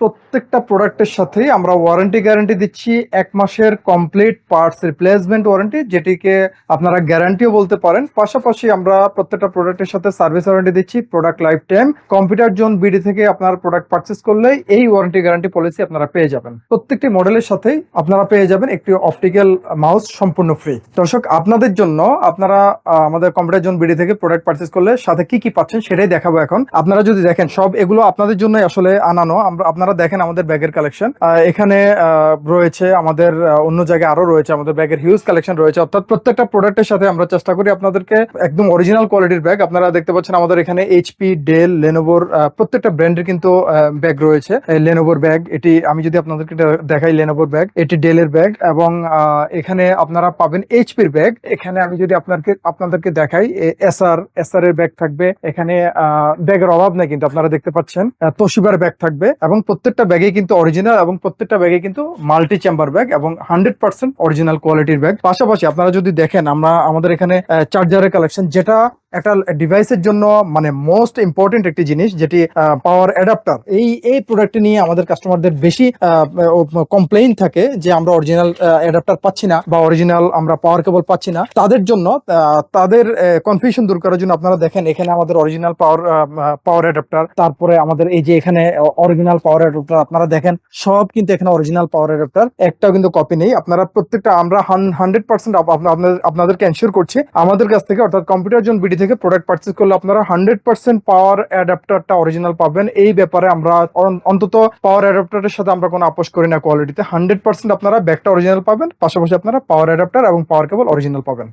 প্রত্যেকটা প্রোডাক্টের সাথেই আমরা ওয়ারেন্টি গ্যারান্টি দিচ্ছি, এক মাসের কমপ্লিট পার্টস রিপ্লেসমেন্ট ওয়ারেন্টি যেটিকে আপনারা গ্যারান্টিও বলতে পারেন। পাশাপাশি আমরা প্রত্যেকটা প্রোডাক্টের সাথে সার্ভিস ওয়ারেন্টি দিচ্ছি product lifetime Computer Zone BD থেকে আপনার প্রোডাক্ট পারচেস করলেই এই ওয়ারেন্টি গ্যারান্টি পলিসি আপনারা পেয়ে যাবেন। প্রত্যেকটি মডেলের সাথেই আপনারা পেয়ে যাবেন একটি অপটিক্যাল মাউস সম্পূর্ণ ফ্রি দর্শক, আপনাদের জন্য আপনারা আমাদের কম্পিউটার জোন বিডি থেকে প্রোডাক্ট পারচেস করলে সাথে কি কি পাচ্ছেন সেটাই দেখাবো এখন। আপনারা যদি দেখেন, সব এগুলো আপনাদের জন্যই আসলে আনানো। আমরা, আপনারা দেখেন আমাদের ব্যাগের কালেকশন এখানে রয়েছে আমাদের অন্য জায়গায় আরও রয়েছে আমাদের ব্যাগের হিউজ কালেকশন রয়েছে। অর্থাৎ প্রত্যেকটা প্রোডাক্টের সাথে আমরা চেষ্টা করি আপনাদেরকে একদম অরিজিনাল কোয়ালিটির ব্যাগ আপনারা দেখতে পাচ্ছেন আমাদের এখানে এইচপি ডেল লেনোভোর প্রত্যেকটা ব্র্যান্ডের কিন্তু ব্যাগ রয়েছে। লেনোভোর ব্যাগ এটি আমি যদি আপনাদেরকে দেখাই লেনোভোর ব্যাগ এটি ডেলের ব্যাগ এবং এখানে আপনারা পাবেন এইচপির ব্যাগ এখানে আমি যদি আপনাদেরকে আপনাদেরকে দেখাই এসআর এসআর এর ব্যাগ থাকবে। এখানে ব্যাগের অভাব নেই কিন্তু আপনারা দেখতে পাচ্ছেন তোশিবার ব্যাগ থাকবে এবং প্রত্যেকটা ব্যাগে কিন্তু অরিজিনাল এবং প্রত্যেকটা ব্যাগে কিন্তু মাল্টি চেম্বার ব্যাগ এবং হান্ড্রেড পার্সেন্ট অরিজিনাল কোয়ালিটির ব্যাগ পাশাপাশি আপনারা যদি দেখেন, আমরা আমাদের এখানে চার্জারের কালেকশন যেটা একটা ডিভাইসের জন্য মানে মোস্ট ইম্পর্টেন্ট একটি জিনিস, যেটি পাওয়ার অ্যাডাপ্টার এই এই প্রোডাক্টটি নিয়ে আমাদের কাস্টমারদের বেশি কমপ্লেইন থাকে যে আমরা অরিজিনাল অ্যাডাপ্টার পাচ্ছি না বা অরিজিনাল আমরা পাওয়ার কেবল পাচ্ছি না। তাদের জন্য তাদের কনফিউশন দূর করার জন্য আপনারা দেখেন, এখানে আমাদের অরিজিনাল পাওয়ার পাওয়ার অ্যাডাপ্টার তারপরে আমাদের এই যে এখানে অরিজিনাল পাওয়ার অ্যাডাপ্টার আপনারা দেখেন, সব কিন্তু এখানে অরিজিনাল পাওয়ার অ্যাডাপ্টার একটাও কিন্তু কপি নেই। আপনারা প্রত্যেকটা, আমরা হান্ড্রেড পার্সেন্ট আপনাদেরকে এনশিওর করছি, আমাদের কাছ থেকে অর্থাৎ কম্পিউটার জোন বিডি থেকে প্রোডাক্ট পার্চেস করলে আপনারা হান্ড্রেড পার্সেন্ট পাওয়ার অ্যাডাপ্টারটা অরিজিনাল পাবেন। এই ব্যাপারে আমরা অন্তত পাওয়ার অ্যাডাপ্টারের সাথে আমরা কোনো আপোষ করি না কোয়ালিটিতে হান্ড্রেড পার্সেন্ট আপনারা ব্যাগটা অরিজিনাল পাবেন, পাশাপাশি আপনারা পাওয়ার অ্যাডাপ্টার এবং পাওয়ার কেবল অরিজিনাল পাবেন।